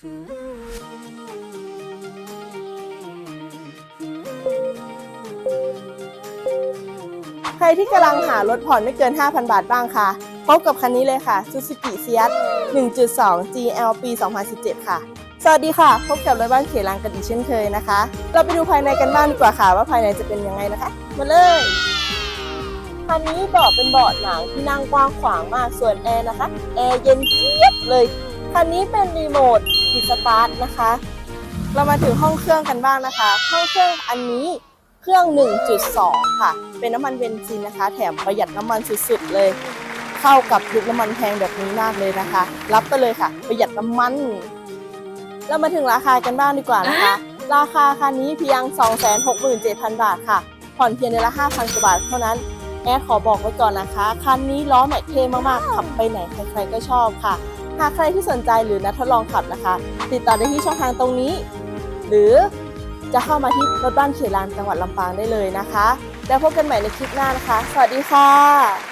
ใครที่กำลังหารถผ่อนไม่เกิน 5,000 บาทบ้างคะพบกับคันนี้เลยค่ะ Suzuki Ciaz 1.2 GL ปี 2017 ค่ะ สวัสดีค่ะ พบกับรถบ้านเขลังกันอีกเช่นเคยนะคะ เราไปดูภายในกันบ้างดีกว่าค่ะ ว่าภายในจะเป็นยังไงนะคะ มาเลยคันนี้เบาะเป็นเบาะหนังที่นั่งกว้างขวางมากส่วนแอร์นะคะ แอร์เย็นเจี๊ยบเลย คันนี้เป็นรีโมทปิดสตาร์ทนะคะ เรามาถึงห้องเครื่องกันบ้างนะคะ ห้องเครื่องอันนี้เครื่อง 1.2 ค่ะ เป็นน้ำมันเบนซินนะคะ แถมประหยัดน้ำมันสุดๆเลย เข้ากับยุคน้ำมันแพงแบบนี้มากเลยนะคะ รับไปเลยค่ะ ประหยัดน้ำมัน เรามาถึงราคากันบ้างดีกว่านะคะ ราคาคันนี้เพียง 267,000 บาทค่ะ ผ่อนเพียงเดือนละ5,000กว่าบาทเท่านั้น แอดขอบอกไว้ก่อนนะคะ คันนี้ล้อแม็กเท่มากๆ ขับไปไหนใครๆก็ชอบค่ะ หากใครที่สนใจหรือนัดทดลองขับนะคะ ติดต่อได้ที่ช่องทางตรงนี้ หรือจะเข้ามาที่รถบ้านเขลานจังหวัดลำปางได้เลยนะคะ แล้วพบกันใหม่ในคลิปหน้านะคะ สวัสดีค่ะ